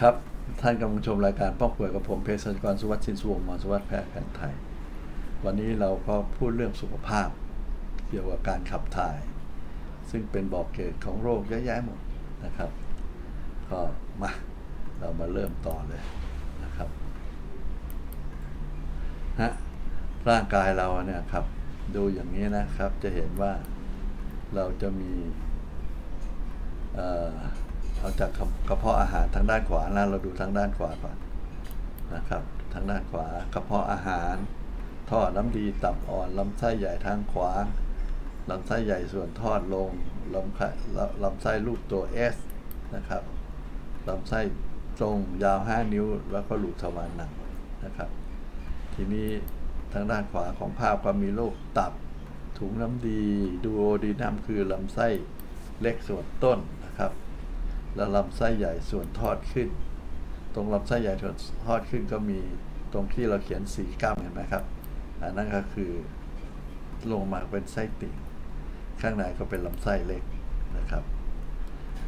ครับ ท่านกำลังชมรายการป้องป่วยกับผมเภสัชกรสุวัสดิ์ชินสุวงศ์หมอสุวัสดิ์แพทย์แผนไทย วันนี้เราก็พูดเรื่องสุขภาพ เกี่ยวกับการขับถ่าย ซึ่งเป็นบอกเกิดของโรคเยอะแยะหมดนะครับ ก็มาเรามาเริ่มต่อเลยนะครับฮะร่างกายเราเนี่ยครับ ดูอย่างนี้นะครับจะเห็นว่าเราจะมีเอ่อ เอาจากกระเพาะอาหารทางด้านขวานะเราดูทางด้านขวาก่อนนะครับ ทางด้านขวากระเพาะอาหาร ท่อน้ำดีตับอ่อนลำไส้ใหญ่ทางขวาลำไส้ใหญ่ส่วนทอดลงลำไส้ลำลำไส้รูปตัว S นะครับลำไส้ตรงยาว 5 นิ้ว แล้วก็หลุดทวารหนักนะครับ ทีนี้ทางด้านขวาของภาพก็มีโรคตับ ถุงน้ำดี ดูโอดีนัมคือลำไส้เล็กส่วนต้นนะครับ แล้วลำไส้ใหญ่ส่วนทอดขึ้น ตรงลำไส้ใหญ่ส่วนทอดขึ้นก็มีตรงที่เราเขียนสีกล้ามเห็นไหมครับอันนั้นก็คือลงมาเป็นไส้ติ่งข้างในก็เป็นลำไส้เล็กนะครับ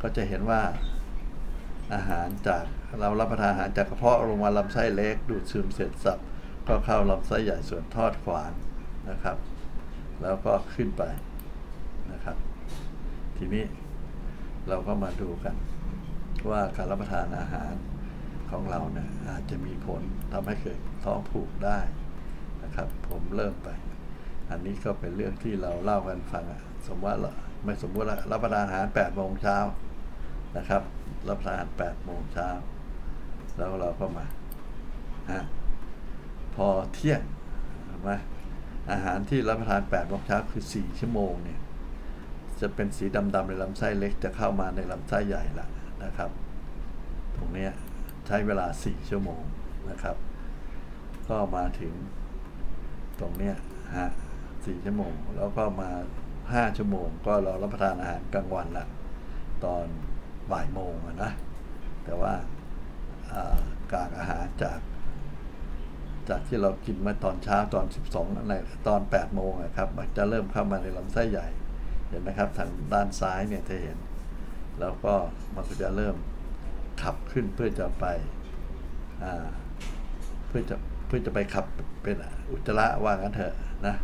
ก็จะเห็นว่าอาหารจากเรารับประทานอาหารจากกระเพาะลงมาลำไส้เล็ก ดูดซึมเสร็จสับก็เข้าลำไส้ใหญ่ส่วนทอดขวางนะครับ แล้วก็ขึ้นไปนะครับ ทีนี้เราก็มาดูกัน ว่าการรับประทานอาหารของเราเนี่ยอาจจะมีผลทำให้เกิดท้องผูกได้นะครับ ผมเริ่มไป อันนี้ก็เป็นเรื่องที่เราเล่ากันฟังอะสมมติว่าไม่สมมติว่ารับประทานอาหาร8โมงเช้านะครับ รับประทาน8โมงเช้าแล้วเราก็มาฮะพอเที่ยงเห็นไหมอาหารที่รับประทาน8โมงเช้าคือ 4 ชั่วโมงเนี่ยจะเป็นสีดำๆในลำไส้เล็กจะเข้ามาในลำไส้ใหญ่ละ นะครับ ตรงนี้ใช้เวลา 4 ชั่วโมงนะครับ ก็มาถึงตรงเนี้ยฮะ4ชั่วโมง แล้วก็มา5ชั่วโมง ก็เรารับประทานอาหารกลางวันละตอนบ่ายโมงนะ แต่ว่ากากอาหารจาก จากที่เรากินมาตอนเช้าตอน 12ในตอน 8 โมงอะครับ มันจะเริ่มเข้ามาในลำไส้ใหญ่ เห็นไหมครับ ทางด้านซ้ายเนี่ยจะเห็น แล้วก็มันก็จะเริ่มขับขึ้นเพื่อจะไปเพื่อจะเพื่อจะไปขับเป็นอุจจาระว่างั้นเถอะนะ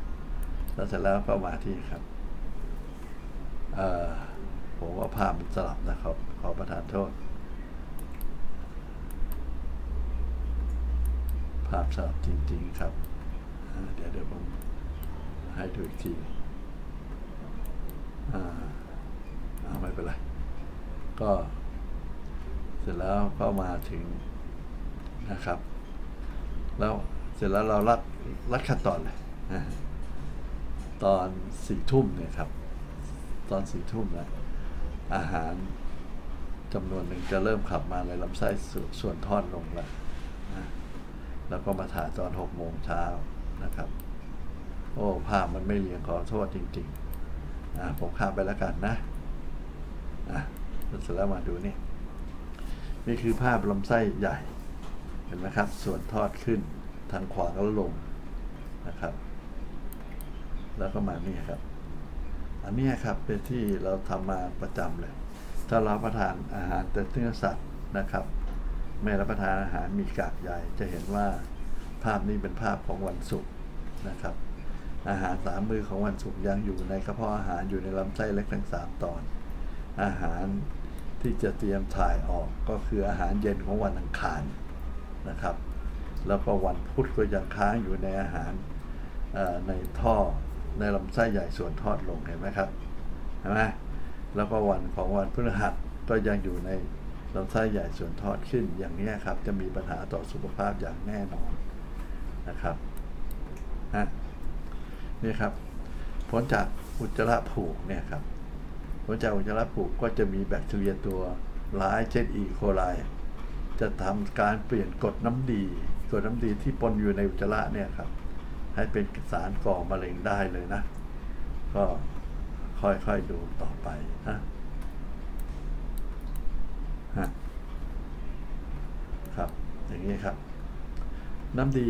แล้วเสร็จแล้วก็มาที่ครับผมว่าภาพมันสลับนะครับ ขอประทานโทษ ภาพสลับจริง ๆ ครับ เดี๋ยวเดี๋ยวผมให้ดูอีกทีอ่าเอาไม่เป็นไร ก็เสร็จแล้วก็มาถึงนะครับ แล้วเสร็จแล้วเรารัดรัดขั้นตอนเลยตอนสี่ทุ่มเนี่ยครับ ตอนสี่ทุ่มนะอาหารจำนวนหนึ่งจะเริ่มขับมาในลำไส้ส่วนทอดลงแล้วนะแล้วก็มาถ่ายตอนหกโมงเช้านะครับ โอ้ภาพมันไม่เรียงขอโทษจริงๆอะผมข้ามไปแล้วกันนะ อะ เสร็จแล้วมาดูนี่ นี่คือภาพลำไส้ใหญ่ เห็นไหมครับ ส่วนทอดขึ้นทางขวาก็ลงนะครับ แล้วก็มานี่ครับ อันนี้ครับเป็นที่เราทำมาประจำเลย ถ้าเรารับประทานอาหารแต่เนื้อสัตว์นะครับไม่รับประทานอาหารมีกากใหญ่จะเห็นว่าภาพนี้เป็นภาพของวันศุกร์นะครับ อาหารสามมือของวันศุกร์ยังอยู่ในกระเพาะอาหารอยู่ในลำไส้เล็กทั้งสามตอน อาหาร ที่จะเตรียมถ่ายออกก็คืออาหารเย็นของวันอังคารนะครับ แล้วก็วันพุธก็ยังค้างอยู่ในอาหารในท่อในลำไส้ใหญ่ส่วนทอดลงเห็นไหมครับเห็นไหมแล้วก็วันของวันพฤหัสก็ยังอยู่ในลำไส้ใหญ่ส่วนทอดขึ้นอย่างนี้ครับ จะมีปัญหาต่อสุขภาพอย่างแน่นอนนะครับฮะนี่ครับผลจากอุจจาระผูกเนี่ยครับ ผลจากอุจจาระผูกก็จะมีแบคทีเรียตัวร้ายเช่นอีโคไลจะทำการเปลี่ยนกรดน้ำดีกรดน้ำดีที่ปนอยู่ในอุจจาระเนี่ยครับ ให้เป็นสารก่อมะเร็งได้เลยนะ ก็ค่อยๆดูต่อไปนะฮะครับ อย่างนี้ครับ น้ำดี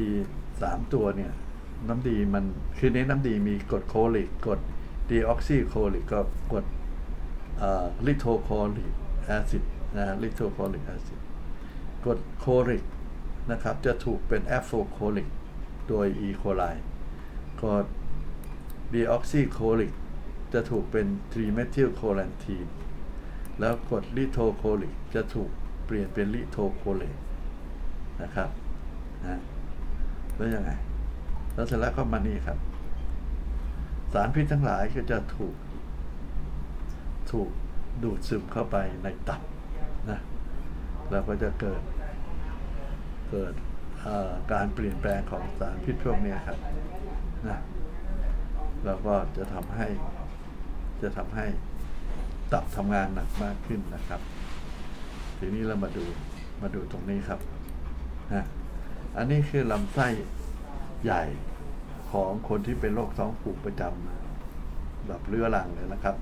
สามตัวเนี่ย น้ำดีมันคือในน้ำดีมีกรดโคลิกกรดดีออกซิโคลิกก็กรด ลิโทโคลิกแอซิดนะลิโทโคลิกแอซิดกรดโคลิกนะครับ จะถูกเป็นแอฟโฟโคลิกโดยอีโคไลกรดดีออกซิโคลิกจะถูกเป็นทรีเมทิลโคแลนทีนแล้วกรดลิโทโคลิกจะถูกเปลี่ยนเป็นลิโทโคเลตนะครับนะแล้วยังไง แล้วเสร็จแล้วก็มานี่ครับ สารพิษทั้งหลายก็จะถูก ถูกดูดซึมเข้าไปในตับนะแล้วก็จะเกิดเกิดการเปลี่ยนแปลงของสารพิษพวกนี้ครับนะแล้วก็จะทำให้จะทำให้ตับทำงานหนักมากขึ้นนะครับ ทีนี้เรามาดูมาดูตรงนี้ครับนะอันนี้คือลำไส้ใหญ่ของคนที่เป็นโรคท้องผูกประจำแบบเรื้อรังเลยนะครับ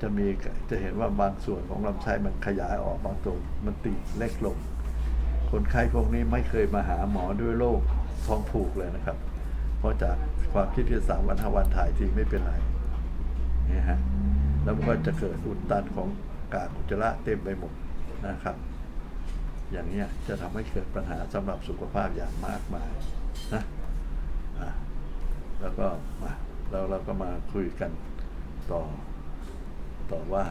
จะมีจะเห็นว่าบางส่วนของลำไส้มันขยายออกบางตัวมันตีเล็กลง คนไข้พวกนี้ไม่เคยมาหาหมอด้วยโรคท้องผูกเลยนะครับ เพราะจากความคิดที่สามวันห้าวันถ่ายทีไม่เป็นไรนี่ฮะแล้วมันก็จะเกิดอุดตันของกากอุจจาระเต็มไปหมดนะครับ อย่างนี้จะทำให้เกิดปัญหาสำหรับสุขภาพอย่างมากมายนะแล้วก็มาเราเราก็มาคุยกันต่อ ต่อว่า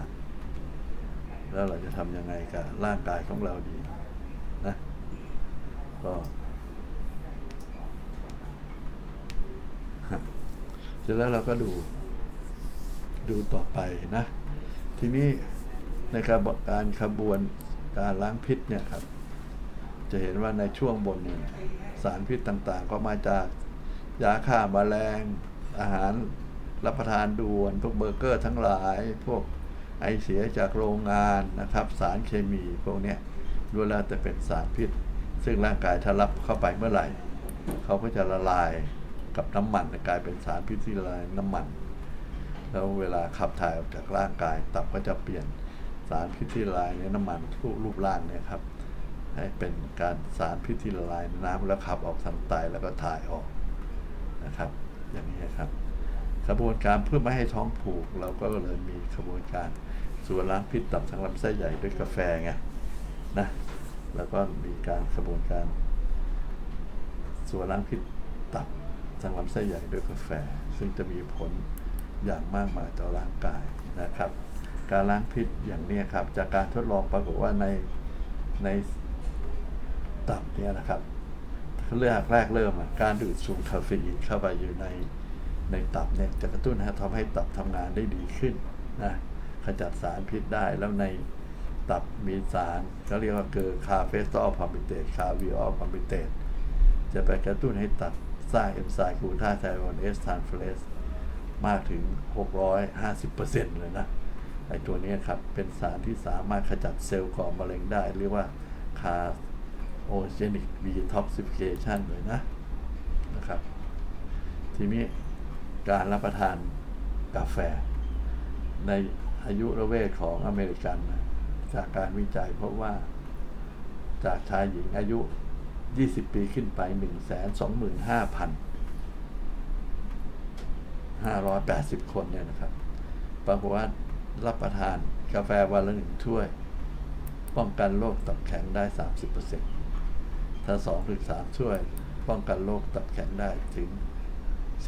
แล้วเราจะทำยังไงกับร่างกายของเราดีนะก็เสร็จแล้วเราก็ดู ดูต่อไปนะ ทีนี้ในกระบวนการขบวนการล้างพิษเนี่ยครับ จะเห็นว่าในช่วงบนเนี่ยสารพิษต่างๆ ก็มาจากยาฆ่ามาแมลงอาหาร รับประทานด่วน พวกเบอร์เกอร์ทั้งหลาย พวกไอเสียจากโรงงานนะครับ สารเคมีพวกนี้ยล้วนแล้วแต่เป็นสารพิษ ซึ่งร่างกายถ้ารับเข้าไปเมื่อไหร่ เขาก็จะละลายกับน้ำมันกลายเป็นสารพิษที่ละลายน้ำมัน แล้วเวลาขับถ่ายออกจากร่างกายตับก็จะเปลี่ยนสารพิษที่ละลายในน้ำมันรูปรูปร่างเนี่ยครับให้เป็นการสารพิษที่ละลายในน้ำแล้วขับออกทางไตแล้วก็ถ่ายออกนะครับ อย่างนี้ครับ กระบวนการเพื่อไม่ให้ท้องผูก เราก็เลยมีกระบวนการส่วนล้างพิษตับทางลำไส้ใหญ่ด้วยกาแฟไงนะแล้วก็มีการกระบวนการส่วนล้างพิษตับทางลำไส้ใหญ่ด้วยกาแฟ ซึ่งจะมีผลอย่างมากมายต่อร่างกายนะครับ การล้างพิษอย่างนี้ครับ จากการทดลองปรากฏว่าในในตับเนี่ยนะครับเรื่องแรกเริ่มการดูดสูงคาเฟอีนเข้าไปอยู่ใน ในตับเนี่ยจะกระตุ้นให้ทำให้ตับทำงานได้ดีขึ้นนะขจัดสารพิษได้แล้วในตับมีสารเขาเรียกว่าเกิดคาเฟสตอลพามิเตตคาวิออลพามิเตตจะไปกระตุ้นให้ตัดสร้างเอนไซม์กูท่าไทโอนเอสทานเฟลสมากถึง 650%เลยนะไอตัวนี้ครับ เป็นสารที่สามารถขจัดเซลล์ก่อมะเร็งได้ เรียกว่าคาโอเจนิกดีท็อกซิฟิเคชันเลยนะนะครับ ทีนี้ การรับประทานกาแฟ ในอายุระเวทของอเมริกันนะจากการวิจัยเพราะว่า จากชายหญิงอายุ 20 ปีขึ้นไป 125,580 คนเนี่ยนะครับปรากฏว่ารับประทานกาแฟวันละหนึ่งถ้วย ป้องกันโรคตับแข็งได้ 30%ถ้า2ถึง3ถ้วย ป้องกันโรคตับแข็งได้ถึง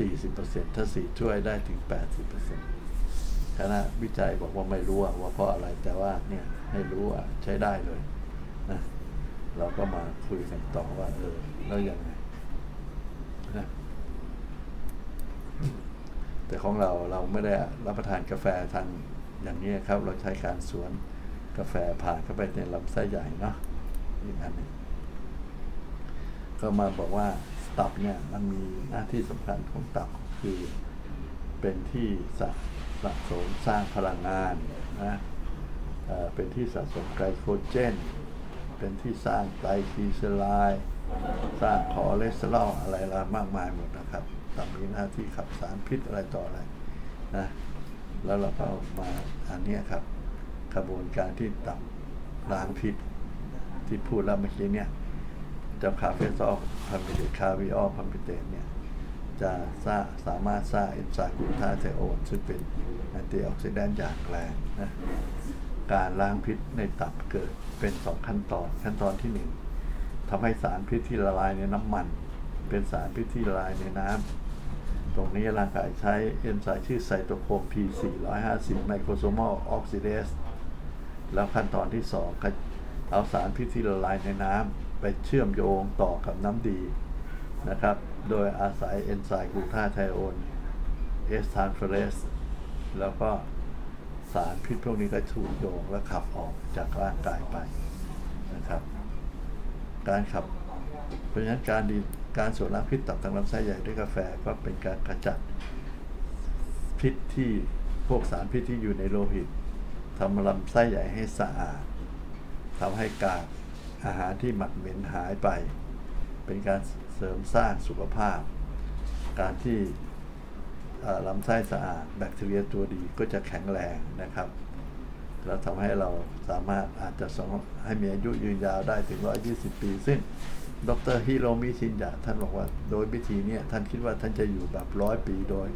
40%ถ้า4ถ้วยได้ถึง 80%คณะวิจัยบอกว่าไม่รู้ว่าเพราะอะไรแต่ว่าเนี่ยให้รู้ว่าใช้ได้เลยนะเราก็มาคุยกันต่อว่าเออแล้วยังไงนะแต่ของเราเราไม่ได้รับประทานกาแฟทางอย่างนี้ครับ เราใช้การสวนกาแฟผ่านเข้าไปในลำไส้ใหญ่เนาะอีกอันนึงก็มาบอกว่า ตับเนี่ยมันมีหน้าที่สำคัญของตับคือเป็นที่สะสะสมสร้างพลังงานนะเอ่อเป็นที่สะสมไกลโคเจน เป็นที่สร้างไตรกลีเซอไรด์สร้างคอเลสเตอรอลอะไรละมากมายหมดนะครับตับมีหน้าที่ขับสารพิษอะไรต่ออะไรนะแล้วเราก็เอามาอันเนี้ยครับกระบวนการที่ตับล้างพิษที่พูดแล้วเมื่อกี้เนี่ย เจ้าคาเฟซอลพามิเตคาวิออพามิเตเนี่ยจะสร้างสามารถสร้างเอนไซม์กลูทาไทโอนซึ่งเป็นแอนตี้ออกซิแดนต์อย่างแรงนะการล้างพิษในตับเกิดเป็นสองขั้นตอน ขั้นตอนที่หนึ่งทำให้สารพิษที่ละลายในน้ำมัน เป็นสารพิษที่ละลายในน้ำตรงนี้ร่างกายใช้เอนไซม์ชื่อไซโตโครม P450 ไมโครโซมอลออกซิเดสแล้วขั้นตอนที่2ก็เอาสารพิษที่ละลายในน้ำ ไปเชื่อมโยงต่อกับน้ำดีนะครับ โดยอาศัยเอนไซม์กลูทาไทโอนเอสทานเฟรสแล้วก็สารพิษพวกนี้ก็ถูกโยงและขับออกจากร่างกายไปนะครับ การขับ เพราะฉะนั้นการดีการสูบน้ำพิษตับทางลำไส้ใหญ่ด้วยกาแฟก็เป็นการขจัดพิษที่พวกสารพิษที่อยู่ในโลหิตทำลำไส้ใหญ่ให้สะอาดทำให้กาก อาหารที่หมักเหม็นหายไป เป็นการเสริมสร้างสุขภาพ การที่ลำไส้สะอาดแบคทีเรียตัวดีก็จะแข็งแรงนะครับแล้วทำให้เราสามารถอาจจะสองให้มีอายุยืนยาวได้ถึง 120 ปี ซึ่งดรฮิโรมิชินยะท่านบอกว่าโดยวิธีนี้ท่านคิดว่าท่านจะอยู่แบบร้อยปีโดย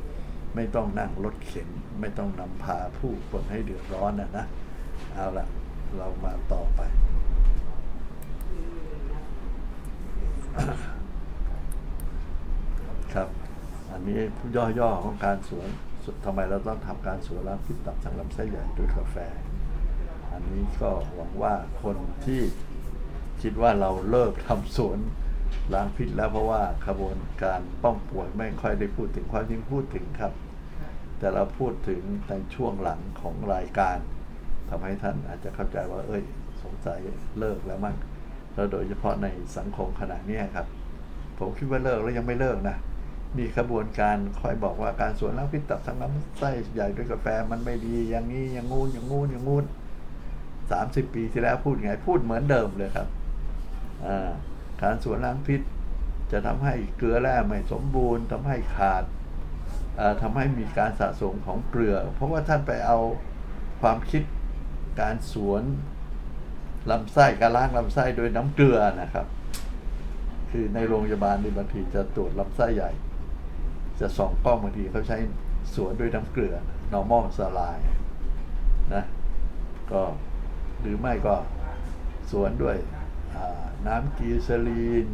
ไม่ต้องนั่งรถเข็น ไม่ต้องนำพาผู้คนให้เดือดร้อนนะนะ เอาละเรามาต่อไป ครับ อันนี้ย่อๆของการสวนทำไมเราต้องทำการสวนล้างพิษตับทางลำไส้ใหญ่ด้วยกาแฟ อันนี้ก็หวังว่าคนที่คิดว่าเราเลิกทำสวนล้างพิษแล้วเพราะว่าขบวนการป้องป่วยไม่ค่อยได้พูดถึงความจริงพูดถึงครับ แต่เราพูดถึงในช่วงหลังของรายการทำให้ท่านอาจจะเข้าใจว่า เอ้ย สงสัยเลิกแล้วมั้ง แล้วโดยเฉพาะในสังคมขณะนี้ครับ ผมคิดว่าเลิกแล้วยังไม่เลิกนะมีขบวนการคอยบอกว่าการสวนล้างพิษตับทางลำไส้ใหญ่ด้วยกาแฟมันไม่ดีอย่างนี้อย่างงู้นอย่างงู้นอย่างงู้นสามสิบปีที่แล้วพูดไงพูดเหมือนเดิมเลยครับการสวนล้างพิษ จะทำให้เกลือแร่ไม่สมบูรณ์ทำให้ขาดอ่าทำให้มีการสะสมของเกลือ เพราะว่าท่านไปเอาความคิดการสวน ลำไส้การล้างลำไส้โดยน้ำเกลือนะครับ คือในโรงพยาบาลนี่บางทีจะตรวจลำไส้ใหญ่ จะส่องกล้องบางทีเขาใช้สวนด้วยน้ำเกลือ normal s a l i นะก็หรือไม่ก็สวนด้วยน้ำกีซาลีน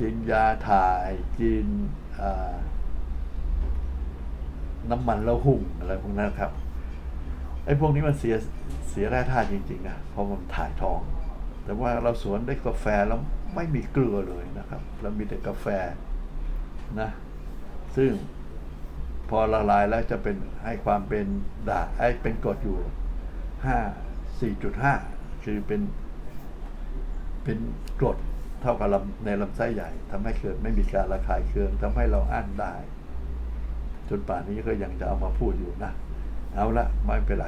กินยาถ่ายกินน้ำมันละหุ่งอะไรพวกนั้นครับไอ้พวกนี้มันเสีย สียแร่ธาตุจริงๆนะเพราะมันถ่ายทอง แต่ว่าเราสวนได้กาแฟแล้วไม่มีเกลือเลยนะครับเรามีแต่กาแฟนะซึ่งพอละลายแล้วจะเป็นให้ความเป็นด่างไอ้เป็นกรดอยู่ห้าสี่จุดห้าคือเป็น เป็นกรดเท่ากับลำในลำไส้ใหญ่ทำให้เกิดไม่มีการระคายเคืองทำให้เราอั้นได้ จนป่านนี้ก็ยังจะเอามาพูดอยู่นะ เอาละไม่เป็นไร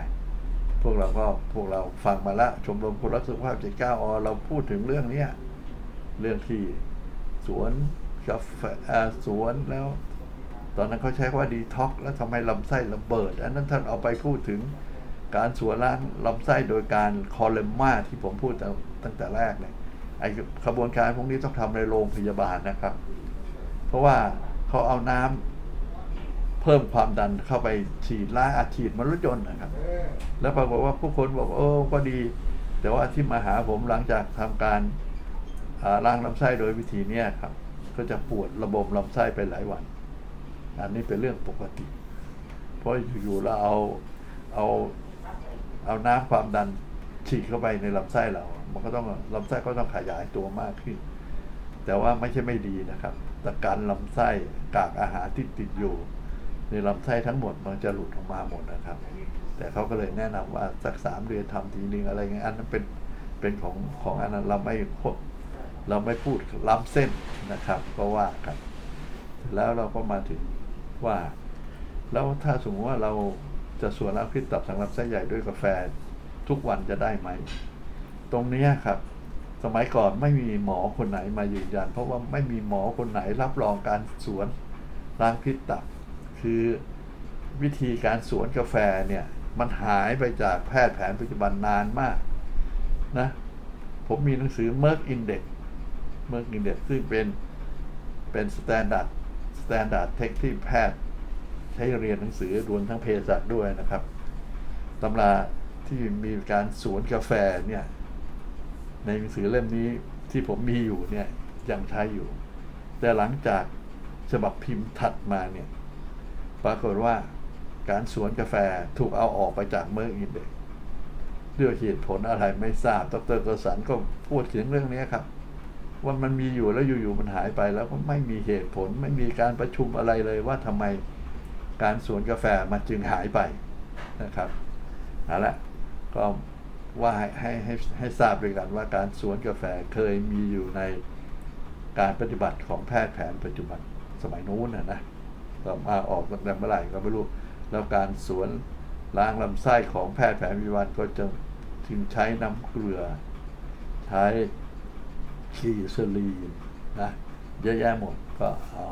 พวกเราก็พวกเราฟังมาละชมรมคนรักสุขภาพเจ็ดเก้าอเราพูดถึงเรื่องเนี้ยเรื่องที่สวนกาแฟอ่าสวนแล้ว ตอนนั้นเขาใช้คำว่าดีท็อกแล้วทำให้ลำไส้ระเบิด อันนั้นท่านเอาไปพูดถึงการสวนล้างลำไส้โดยการคอเลมมาที่ผมพูดตั้งตั้งแต่แรกเลยไอ้ขบวนการพวกนี้ต้องทำในโรงพยาบาลนะครับ เพราะว่าเขาเอาน้ำ เพิ่มความดันเข้าไปฉีดล้างอาฉีดมันรถยนต์นะครับ แล้วปรากฏว่าผู้คนบอกโอ้ก็ดี แต่ว่าที่มาหาผมหลังจากทำการอ่าล้างลำไส้โดยวิธีเนี้ยครับ ก็จะปวดระบบลำไส้ไปหลายวัน อันนี้เป็นเรื่องปกติ เพราะอยู่ๆเราเอาเอาเอาน้ำความดันฉีดเข้าไปในลำไส้เรา มันก็ต้องลำไส้ก็ต้องขยายตัวมากขึ้น แต่ว่าไม่ใช่ไม่ดีนะครับ แต่การลำไส้กากอาหารที่ติดอยู่ ในลำไส้ทั้งหมดมันจะหลุดออกมาหมดนะครับ แต่เขาก็เลยแนะนำว่าสักสามเดือนทำทีนึงอะไรเงี้ยอันนั้นเป็นเป็นของของอันนั้นเราไม่ควบเราไม่พูดล้ำเส้นนะครับ ก็ว่ากันแล้วเราก็มาถึงว่า แล้วถ้าสมมติว่าเราจะสวนล้างพิษตับทางลำไส้ใหญ่ด้วยกาแฟทุกวันจะได้ไหม ตรงนี้ครับ สมัยก่อนไม่มีหมอคนไหนมายืนยัน เพราะว่าไม่มีหมอคนไหนรับรองการสวนล้างพิษตับ คือวิธีการสวนกาแฟเนี่ย มันหายไปจากแพทย์แผนปัจจุบันนานมากนะ ผมมีหนังสือ Merck Index Merck Index ซึ่งเป็นเป็นสแตนดาร์ดสแตนดาร์ดเทคที่แพทย์ใช้เรียนหนังสือรวมทั้งเภสัชด้วยนะครับตำราที่มีการสวนกาแฟเนี่ย ในหนังสือเล่มนี้ที่ผมมีอยู่เนี่ยยังใช้อยู่ แต่หลังจากฉบับพิมพ์ถัดมาเนี่ย ปรากฏว่าการสวนกาแฟถูกเอาออกไปจากเมือร์อินเด็กด้วยเหตุผลอะไรไม่ทราบ ดรกสันก็พูดถึงเรื่องนี้ครับ ว่ามันมีอยู่แล้วอยู่ๆมันหายไปแล้วก็ไม่มีเหตุผลไม่มีการประชุมอะไรเลยว่าทำไมการสวนกาแฟมันจึงหายไปนะครับเอาละก็ว่าให้ให้ให้ให้ทราบด้วยกันว่าการสวนกาแฟเคยมีอยู่ในการปฏิบัติของแพทย์แผนปัจจุบันสมัยนู้นนะนะ ก็มาออกตั้งแต่เมื่อไหร่ก็ไม่รู้ แล้วการสวนล้างลำไส้ของแพทย์แผนปัจจุบันก็จะถึงใช้น้ำเกลือ ใช้คีซลีนนะเยอะแยะหมดก็เอา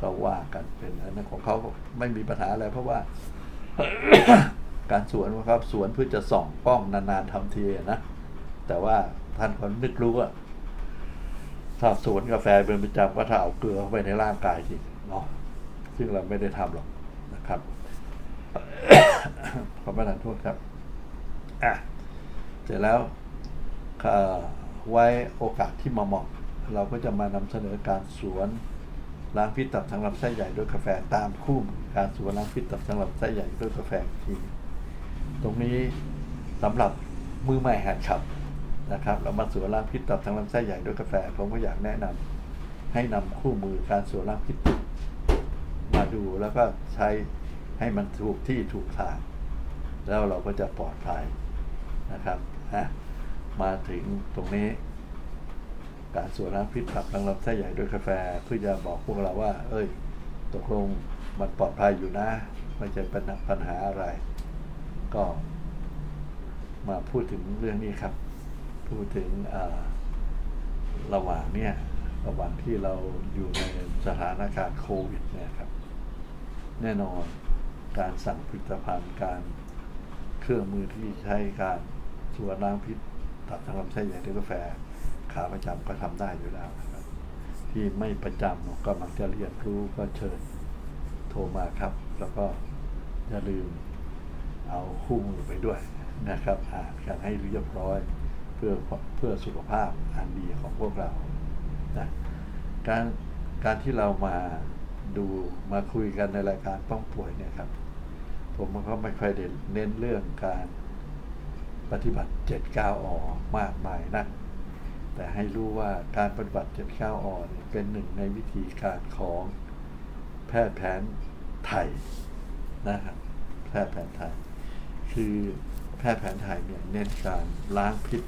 ก็ว่ากันเป็นอันนั้นของเขาไม่มีปัญหาอะไรเพราะว่า การสวนของเขาสวนเพื่อจะส่องกล้องนานๆทำทีนะ แต่ว่าท่านคนนึกรู้ว่าถ้าสวนกาแฟเป็นประจำก็ถ้าเอาเกลือเข้าไปในร่างกายจริเนาะ ซึ่งเราไม่ได้ทำหรอกนะครับ ขอประทานโทษครับ อะ เสร็จแล้วไว้โอกาสที่มาเหมาะเราก็จะมานำเสนอการสวนล้างพิษตับทางลำไส้ใหญ่ด้วยกาแฟตามคู่การสวนล้างพิษตับทางลำไส้ใหญ่ด้วยกาแฟทีตรงนี้สำหรับมือใหม่หัดขับนะครับเรามาสวนล้างพิษตับทางลำไส้ใหญ่ด้วยกาแฟผมก็อยากแนะนำให้นำคู่มือการสวนล้างพิษตับ ดูแล้วก็ใช้ให้มันถูกที่ถูกทาง แล้วเราก็จะปลอดภัยนะครับอะมาถึงตรงนี้ การสวนน้ำพิษตับทางลำไส้ใหญ่ด้วยกาแฟเพื่อจะบอกพวกเราว่า เอ้ย ตกลงมันปลอดภัยอยู่นะไม่ใช่เป็นปัญหาอะไร ก็ มาพูดถึงเรื่องนี้ครับ พูดถึงระหว่างเนี่ยระหว่างที่เราอยู่ในสถานการณ์โควิดเนี่ยครับ แน่นอนการสั่งผลิตภัณฑ์การเครื่องมือที่ใช้การสวนล้างพิษตับทางลำไส้ใหญ่ด้วยกาแฟขาประจำก็ทำได้อยู่แล้วนะครับที่ไม่ประจำก็มักจะเรียนรู้ก็เชิญโทรมาครับ แล้วก็อย่าลืมเอาคู่มือไปด้วยนะครับอ่านกันให้เรียบร้อยเพื่อเพื่อสุขภาพอันดีของพวกเรานะการการที่เรามา ดูมาคุยกันในรายการป้องป่วยเนี่ยครับ ผมมันก็ไม่ค่อยได้เน้นเรื่องการปฏิบัติ79ออมากมายนักแต่ให้รู้ว่าการปฏิบัติ79อเนี่ยเป็นหนึ่งในวิธีการของแพทย์แผนไทยนะครับแพทย์แผนไทย คือแพทย์แผนไทยเนี่ยเน้นการล้างพิษ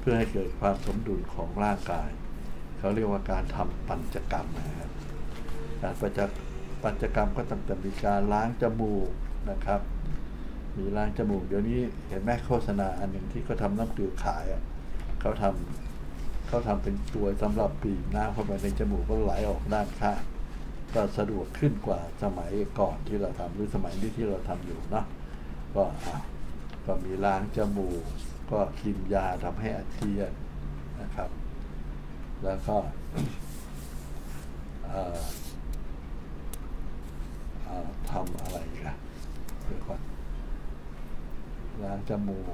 เพื่อให้เกิดความสมดุลของร่างกาย เขาเรียกว่าการทำปัญจกรรมนะครับ การปัญจปัญจกรรมก็ตั้งต่มีการล้างจมูกนะครับ มีล้างจมูก เดี๋ยวนี้เห็นไหมโฆษณาอันหนึ่งที่เขาทำน้ำเกลือขายอะเขาทำเขาทำเป็นตัวสำหรับบีบน้ำเข้าไปในจมูกก็ไหลออกด้านข้างก็สะดวกขึ้นกว่าสมัยก่อนที่เราทำหรือสมัยนี้ที่เราทำอยู่เนาะก็ก็มีล้างจมูก ก็กินยาทำให้อาเจียนนะครับ แล้วก็ ทำอะไรอีกันเดี๋ยวก่อนล้างจมูก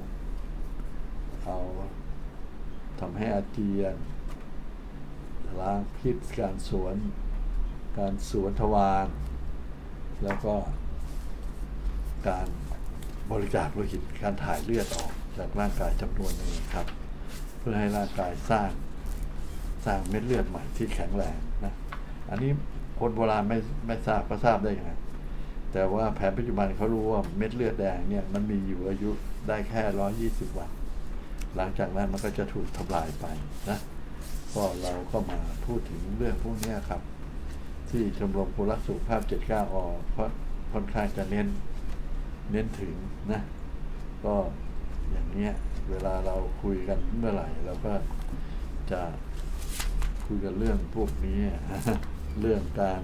เอาทำให้อาเจียน ล้างพิษการสวน การสวนทวารแล้วก็การบริจาคโลหิตการถ่ายเลือดออกจากร่างกายจำนวนหนึ่งครับ เพื่อให้ร่างกายสร้างสร้างเม็ดเลือดใหม่ที่แข็งแรงนะ อันนี้คนโบราณไม่ไม่ทราบก็ทราบได้ยังไง แต่ว่าแผนปัจจุบันเขารู้ว่าเม็ดเลือดแดงเนี่ยมันมีอยู่อายุได้แค่ร้อยี่สิบวัน หลังจากนั้นมันก็จะถูกทำลายไปนะก็เราก็มาพูดถึงเรื่องพวกนี้ครับ ที่ชมรมผู้รักสุขภาพ 79อเพราะค่อนข้างจะเน้นเน้นถึงนะก็อย่างเนี้ยเวลาเราคุยกันเมื่อไหร่เราก็จะคุยกันเรื่องพวกนี้เรื่องการ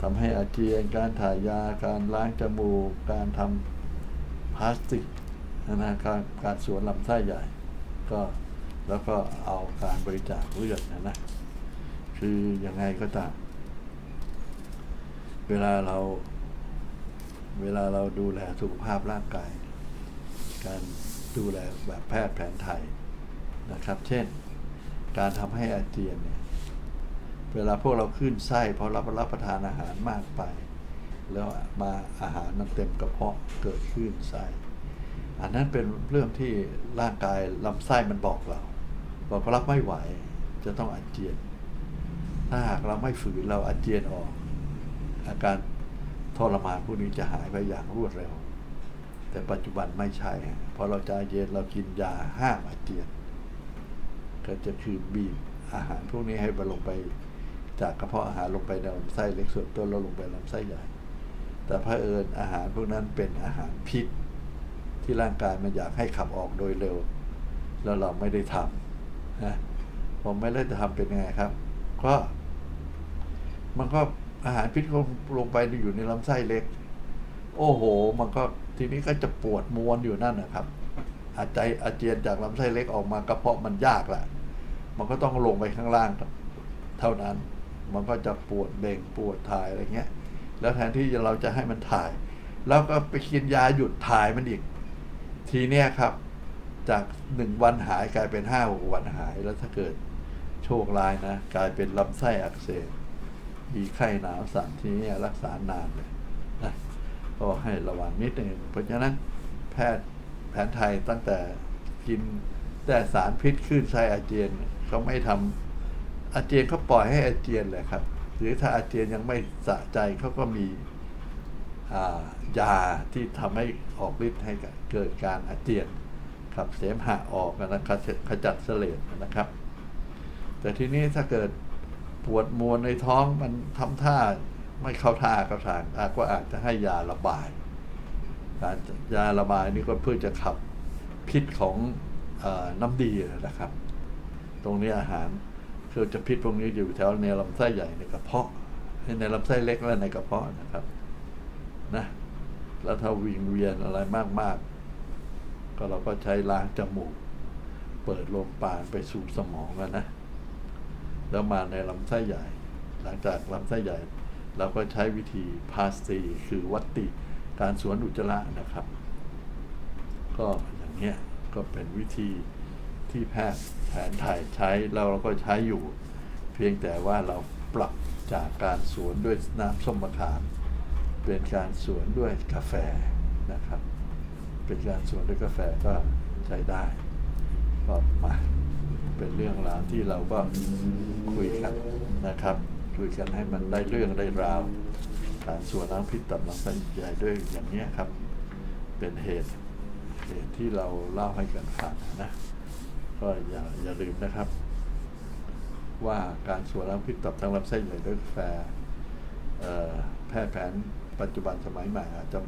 ทำให้อาเจียน การถ่ายยา การล้างจมูก การทำพลาสติกนะการการสวนลำไส้ใหญ่ ก็แล้วก็เอาการบริจาคเลือดนะนะ คือยังไงก็ตาม เวลาเรา เวลาเราดูแลสุขภาพร่างกาย การดูแลแบบแพทย์แผนไทยนะครับ เช่น การทำให้อาเจียนเนี่ย เวลาพวกเราขึ้นไส้เพอรับรับประทานอาหารมากไป แล้วมาอาหารมันเต็มกระเพาะเกิดขึ้นไส้อันนั้นเป็นเรื่องที่ร่างกายลำไส้มันบอกเราบอกว่ารับไม่ไหวจะต้องอาเจียน ถ้าหากเราไม่ฝืนเราอาเจียนออก อาการทรมานพวกนี้จะหายไปอย่างรวดเร็ว แต่ปัจจุบันไม่ใช่พอเราจะเจียนเรากินยาห้ามอาเจียน ก็จะคือบีบอาหารพวกนี้ให้มันลงไป จากกระเพาะอาหารลงไปในลำไส้เล็กส่วนต้นแล้วลงไปลำไส้ใหญ่ แต่พระเผอิญอาหารพวกนั้นเป็นอาหารพิษ ที่ร่างกายมันอยากให้ขับออกโดยเร็ว แล้วเราไม่ได้ทำนะผมไม่ได้ทำเป็นไงครับ ก็ มันก็อาหารพิษก็ลงไปอยู่ในลำไส้เล็ก โอ้โห มันก็ทีนี้ก็จะปวดมวนอยู่นั่นนะครับ อาจอาเจียนจากลำไส้เล็กออกมากระเพาะมันยากแหละมันก็ต้องลงไปข้างล่างเท่านั้น มันก็จะปวดเบ่งปวดถ่ายอะไรเงี้ย แล้วแทนที่เราจะให้มันถ่ายแล้วก็ไปกินยาหยุดถ่ายมันอีก ทีเนี้ยครับ จากหนึ่งวันหายกลายเป็นห้าหกวันหายแล้วถ้าเกิดโชคร้ายนะ กลายเป็นลำไส้อักเสบมีไข้หนาวสั่นทีนี้รักษานานเลยนะก็ให้ระวังนิดหนึ่งเพราะฉะนั้นแพทย์แผนไทยตั้งแต่กินแต่สารพิษขึ้นไส้อาเจียนเนี่ยเขาไม่ทำ อาเจียนเขาปล่อยให้อาเจียนเลยครับ หรือถ้าอาเจียนยังไม่สะใจเขาก็มียาที่ทำให้ออกฤทธิ์ให้เกิดการอาเจียนขับเสมหะออกนะครับขจัดเสลดนะครับ แต่ทีนี้ถ้าเกิดปวดมวนในท้องมันทำท่าไม่เข้าท่าก็ทางอาจก็อาจจะให้ยาระบาย การยาระบายนี่ก็เพื่อจะขับพิษของออน้ำดีนะครับ ตรงนี้อาหาร คือจะพิษพวกนี้อยู่แถวในลำไส้ใหญ่ในกระเพาะในลำไส้เล็กและในกระเพาะนะครับนะแล้วถ้าวิงเวียนอะไรมาก ๆ ก็เราก็ใช้ล้างจมูก เปิดลมปานไปสู่สมองนะ แล้วมาในลำไส้ใหญ่ หลังจากลำไส้ใหญ่ เราก็ใช้วิธีพาสตีคือวัตติการสวนอุจจาระนะครับ ก็อย่างเงี้ยก็เป็นวิธี ที่แพทย์แผนไทยใช้แล้วเราก็ใช้อยู่ เพียงแต่ว่าเราปรับจากการสวนด้วยน้ำส้มมะขามเป็นการสวนด้วยกาแฟนะครับ เป็นการสวนด้วยกาแฟก็ใช้ได้ก็มาเป็นเรื่องราวที่เราก็คุยกันนะครับ คุยกันให้มันได้เรื่องได้ราวการสวนน้ำพิษตับน้ำไส้ใหญ่ด้วยอย่างนี้ครับ เป็นเหตุเหตุที่เราเล่าให้กันฟังนะ ก็อย่าอย่าลืมนะครับ ว่าการสวนน้ำพิษตับทางลำไส้ใหญ่ด้วยกาแฟ่แพทย์แผนปัจจุบันสมัยใหม่อาจจะ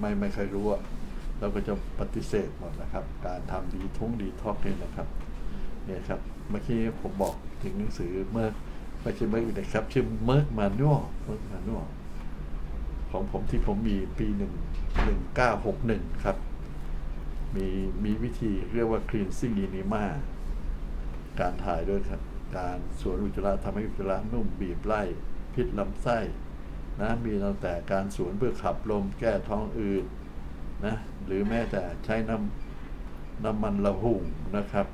ไม่ไม่เคยรู้อะเราก็จะปฏิเสธหมดนะครับ การทำดีทุ่งดีท็อกนี่นะครับเนี่ยครับเมื่อกี้ผมบอกถึงหนังสือเมื่อไม่ใช่เมื่ออื่นนะครับชื่อเมิร์กมานัวเมิร์กมานัวของผมที่ผมมีปีหนึ่งหนึ่งเก้าหกหนึ่งครับ มีมีวิธีเรียกว่า cleansing enema การถ่ายด้วยครับการสวนอุจจาระทำให้อุจจาระนุ่มบีบไล่ พิษลำไส้นะมีตั้งแต่การสวนเพื่อขับลมแก้ท้องอืดนะหรือแม้แต่ใช้น้ำน้ำมันละหุ่งนะครับ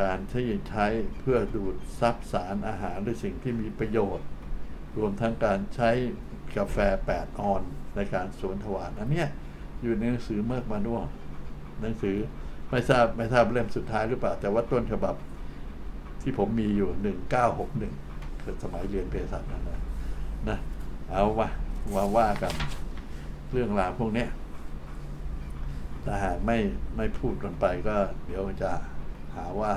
การที่ใช้เพื่อดูดซับสารอาหารหรือสิ่งที่มีประโยชน์ รวมทั้งการใช้กาแฟ 8 ออน ในการสวนถวารอันเนี้ยอยู่ในหนังสือเมกมานัว หนังสือไม่ทราบไม่ทราบเล่มสุดท้ายหรือเปล่า แต่ว่าต้นฉบับที่ผมมีอยู่1961คือสมัยเรียนเภสัชนั่นนะนะเอาว่าว่าว่ากันเรื่องราวพวกเนี้ยถ้าหากไม่ไม่พูดกันไปก็เดี๋ยวจะหาว่า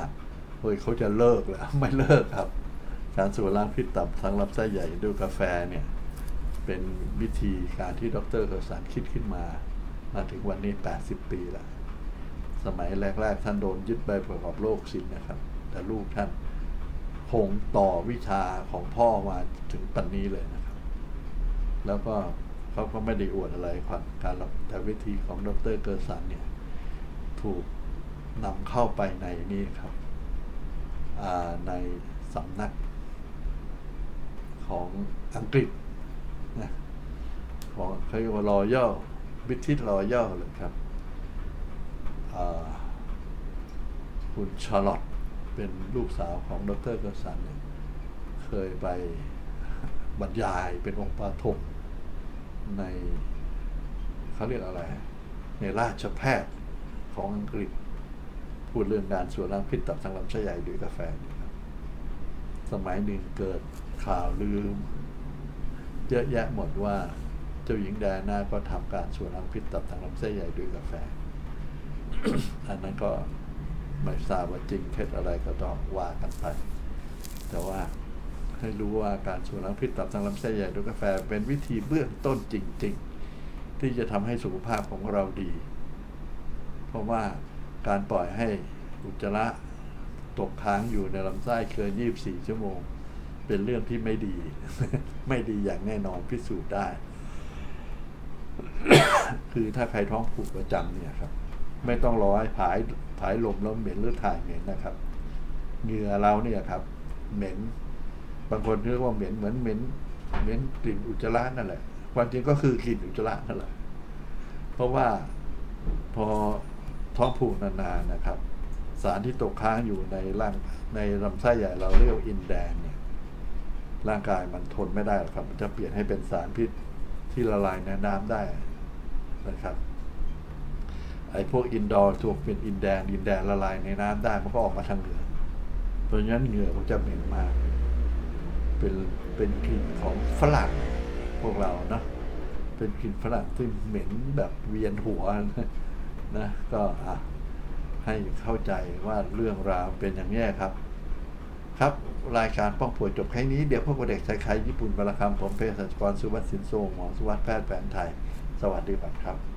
เฮ้ยเขาจะเลิกแล้วไม่เลิกครับ การสูบล้างพิษตับทางลำไส้ใหญ่ด้วยกาแฟเนี่ย เป็นวิธีการที่ดรเกสารคิดขึ้นมา มาถึงวันนี้ 80 ปีแล้ว สมัยแรก ๆ ท่านโดนยึดใบประกอบโรคสินนะครับ แต่ลูกท่านคงต่อวิชาของพ่อมาถึงปัจนนี้เลยนะครับ แล้วก็เขาก็ไม่ได้อวดอะไรความการรับแต่วิธีของดรเกอร์สันเนี่ย ถูกนำเข้าไปในนี้ครับในสำนักของอังกฤษนะของเขาเรียกว่ารอย่อบิทิตรอย่อเลยครับ คุณชาร์ลอตเป็นลูกสาวของดรเกอร์สันเคยไปบรรยายเป็นองค์ปาถกในเขาเรียกอะไร ในราชแพทย์ของอังกฤษ พูดเรื่องการสวนน้ำพิษตับทางลำไส้ใหญ่ด้วยกาแฟนี่ครับสมัยหนึ่งเกิดข่าวลืม เยอะแยะหมดว่าเจ้าหญิงแดน่าก็ทำการสวนน้ำพิษตับทางลำไส้ใหญ่ด้วยกาแฟ อันนั้นก็ไม่ทราบว่าจริงเท็จอะไรก็ต้องว่ากันไป แต่ว่าให้รู้ว่าการสูน้ำพิษตับทางลำไส้ใหญ่ด้วยกาแฟเป็นวิธีเบื้องต้นจริง ๆ ที่จะทำให้สุขภาพของเราดี เพราะว่าการปล่อยให้อุจจาระตกค้างอยู่ในลำไส้เกิน 24 ชั่วโมง เป็นเรื่องที่ไม่ดี ไม่ดีอย่างแน่นอนพิสูจน์ได้ คือถ้าใครท้องผูกประจำเนี่ยครับ ไม่ต้องรอให้ผายผายลมแล้วเหม็นหรือถ่ายเหม็นนะครับเหงื่อเราเนี่ยครับ เหม็น บางคนเรียกว่าเหม็นเหมือนเหม็นเหม็นกลิ่นอุจจาระนั่นแหละ ความจริงก็คือกลิ่นอุจจาระนั่นแหละ เพราะว่าพอท้องผูกนานๆนะครับ สารที่ตกค้างอยู่ในร่างในลำไส้ใหญ่เราเรียกว่าอินแดงเนี่ยร่างกายมันทนไม่ได้หรอกครับ มันจะเปลี่ยนให้เป็นสารพิษที่ละลายในน้ำได้นะครับ ไอ้พวกอินดอร์ถูกเป็นอินแดงอินแดงละลายในน้ำได้มันก็ออกมาทางเหงื่อเพราะฉะนั้นเหงื่อมันจะเหม็นมาก เป็นเป็นกลิ่นของฝรั่งพวกเราเนาะเป็นกลิ่นฝรั่งที่เหม็นแบบเวียนหัวนะก็อะให้เข้าใจว่าเรื่องราวเป็นอย่างนี้ครับ ครับรายการป้องป่วยจบแค่นี้ เดี๋ยวพวกเด็กชายไทยญี่ปุ่นบาลคำผมเภสัชกรสุวัสดิ์สินโซหมอสุวัสดิ์แพทย์แผนไทย สวัสดีครับ